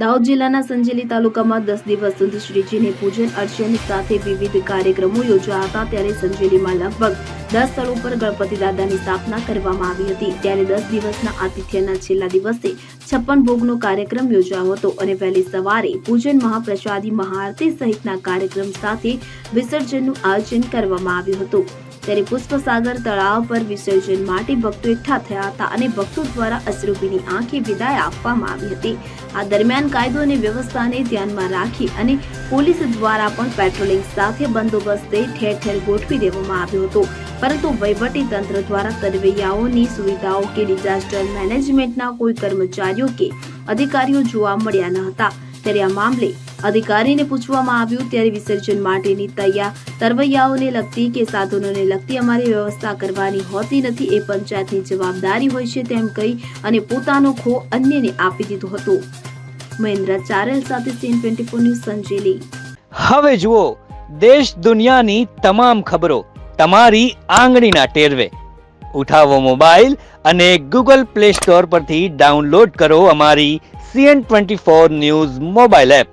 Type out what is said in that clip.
દાહોદ જિલ્લાના સંજેલી તાલુકામાં દસ દિવસ સુધી શ્રીજીને પૂજન અર્ચન સાથે વિવિધ કાર્યક્રમો યોજાયા હતા ત્યારે સંજેલીમાં લગભગ દસ સ્થળો પર ગણપતિ દાદાની સ્થાપના કરવામાં આવી હતી. ત્યારે દસ દિવસના આતિથ્યના છેલ્લા દિવસે છપ્પન ભોગનો કાર્યક્રમ યોજાયો હતો અને વહેલી સવારે પૂજન મહાપ્રસાદી મહાઆરતી સહિતના કાર્યક્રમ સાથે વિસર્જનનું આયોજન કરવામાં આવ્યું હતું. ત્યારે પુષ્પસાગર તળાવ પર વિસર્જન માટે ભક્તો એકઠા થયા હતા અને ભક્તો દ્વારા અશ્રુભીની આંખે વિદાય આપવામાં આવી હતી. આ દરમિયાન કાયદો અને વ્યવસ્થાને ધ્યાનમાં રાખી અને પોલીસ દ્વારા પણ પેટ્રોલિંગ સાથે બંદોબસ્તે ઠેર ઠેર ગોઠવી દેવામાં આવ્યો હતો. પરંતુ વહીવટી તંત્ર દ્વારા તરવૈયાઓની સુવિધાઓ કે ડિઝાસ્ટર મેનેજમેન્ટના કોઈ કર્મચારીઓ કે અધિકારીઓ જોવા મળ્યા ન હતા. ત્યારે આ મામલે અધિકારીને પૂછવામાં આવ્યું, ત્યારે વિસર્જન માટેની તૈયાર તરવૈયાઓને લગતી કે સાધનોને લગતી અમારી વ્યવસ્થા કરવાની હોતી નથી, એ પંચાયતની જવાબદારી હોય છે તેમ કહી અને પોતાનો ખો અન્યને આપી દીધો હતો. મહેન્દ્ર ચારેલ સાથે CN twenty four news Sanjeli. હવે જુઓ, દેશ દુનિયાની તમામ ખબરો તમારી આંગળીના ટેરવે. ઉઠાવો મોબાઈલ અને ગૂગલ પ્લે સ્ટોર પરથી ડાઉનલોડ કરો અમારી CN twenty four news mobile app.